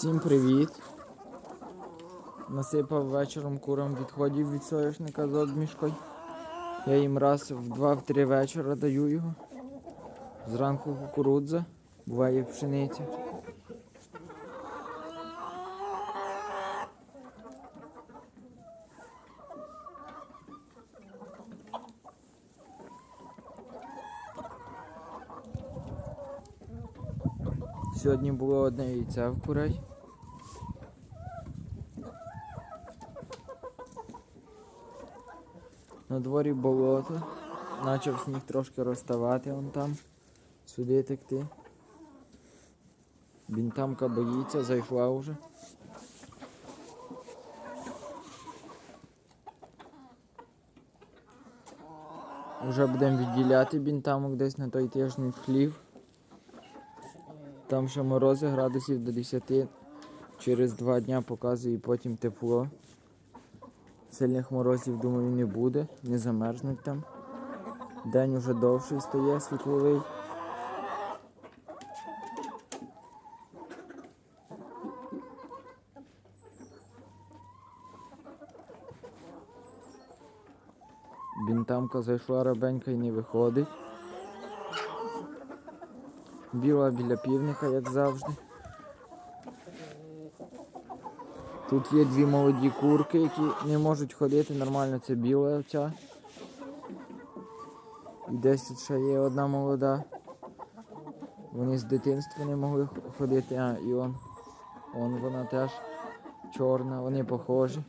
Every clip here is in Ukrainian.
Всім привіт! Насипав вечором курам відходів від соняшника з обмішкою. Я їм раз в 2-3 вечора даю його. Зранку кукурудза, буває пшениця. Сьогодні було одне яйце в курей. На дворі болото. Почав сніг трошки розставати вон там. Сюди текти. Бінтамка боїться, зайшла вже. Вже будемо відділяти бінтамок десь на той тиждень в хлів. Там ще морози градусів до 10. Через два дня показує потім тепло. Сильних морозів, думаю, не буде, не замерзнуть там. День уже довший стає світловий. Бінтамка зайшла рабенька і не виходить. Біла біля півника, як завжди. Тут є дві молоді курки, які не можуть ходити нормально, це біла оця. І десь тут ще є одна молода. Вони з дитинства не могли ходити, а і он. Он вона теж чорна, вони похожі.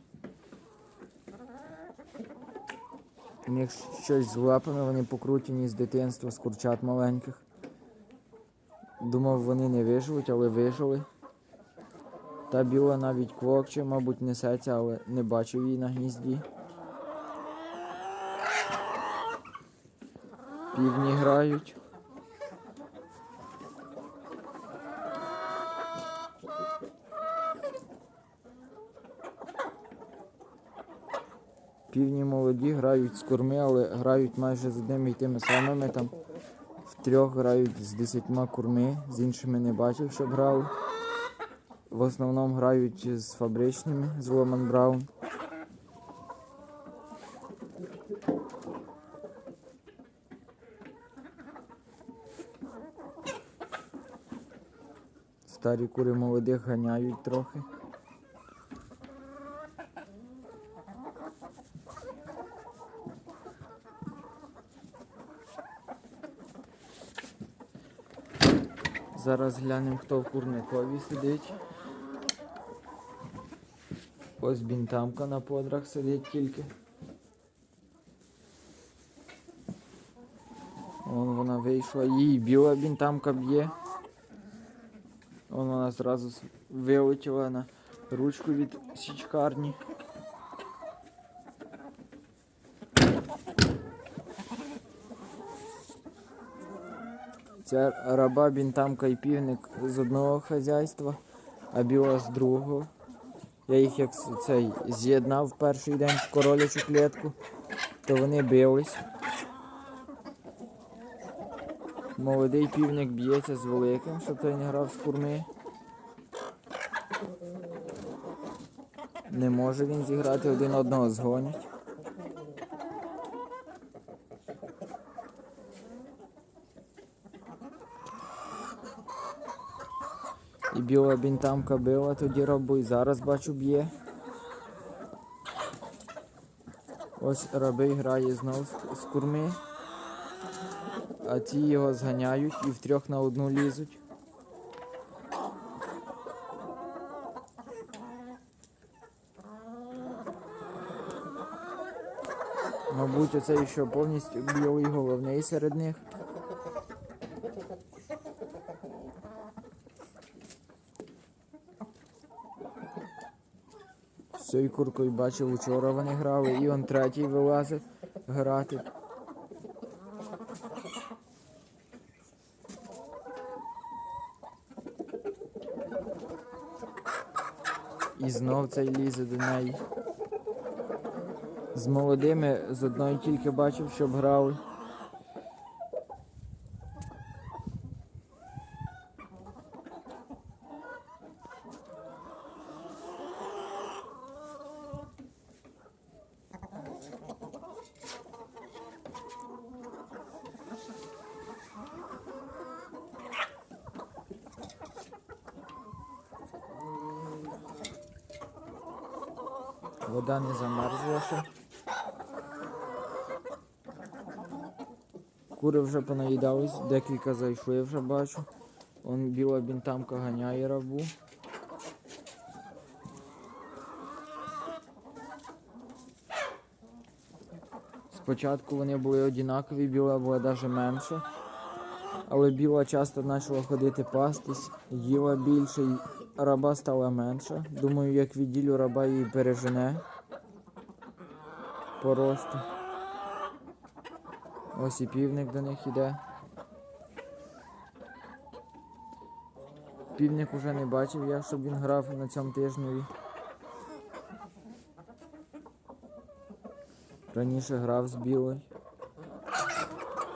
У них щось з лапами, вони покрутені з дитинства, з курчат маленьких. Думав, вони не виживуть, але вижили. Та біла навіть квокче, мабуть, несеться, але не бачив її на гнізді. Півні грають. Півні молоді грають з корми, але грають майже з одними і тими самими. Там втрьох грають з десятьма курми, з іншими не бачив, щоб грали. В основному грають з фабричними, з Ломан Браун. Старі кури молодих ганяють трохи. Зараз глянемо, хто в курникові сидить. Ось бінтамка на подрах сидить тільки. Вон вона вийшла. Її біла бінтамка б'є. Вон вона зразу вилетіла на ручку від січкарні. Ця раба, бінтамка і півник з одного хазяйства, а біла з другого. Я їх як цей з'єднав перший день в королячу клітку, то вони бились. Молодий півник б'ється з великим, щоб той не грав з курми. Не може він зіграти один одного згонять. І біла бінтамка била тоді і зараз бачу б'є. Ось рабий грає знов з курми, а ті його зганяють і втрьох на одну лізуть. Мабуть, оцей що повністю білий головний серед них. Цією куркою бачив, вчора вони грали, і он третій вилазить грати. І знов цей лізе до неї. З молодими з одної тільки бачив, щоб грали. Вода не замерзла ще. Кури вже понаїдались, декілька зайшли вже бачу. Он біла бінтамка ганяє рабу. Спочатку вони були однакові, біла була навіть менша. Але біла часто почала ходити пастись, їла більше, раба стала менша. Думаю, як відділю раба її пережене по. Ось і півник до них іде. Півник уже не бачив я, щоб він грав на цьому тижневі. Раніше грав з білою.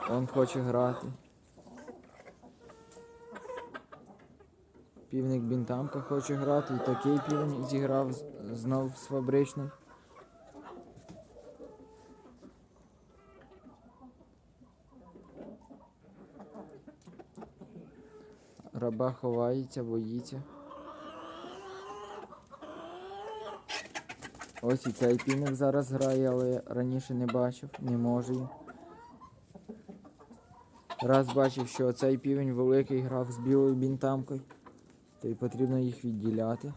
Он хоче грати. Півник бінтамка хоче грати, і такий півень зіграв знов з фабричним. Раба ховається, боїться. Ось і цей півник зараз грає, але раніше не бачив, не може. Раз бачив, що цей півень великий грав з білою бінтамкою, то й потрібно їх відділяти.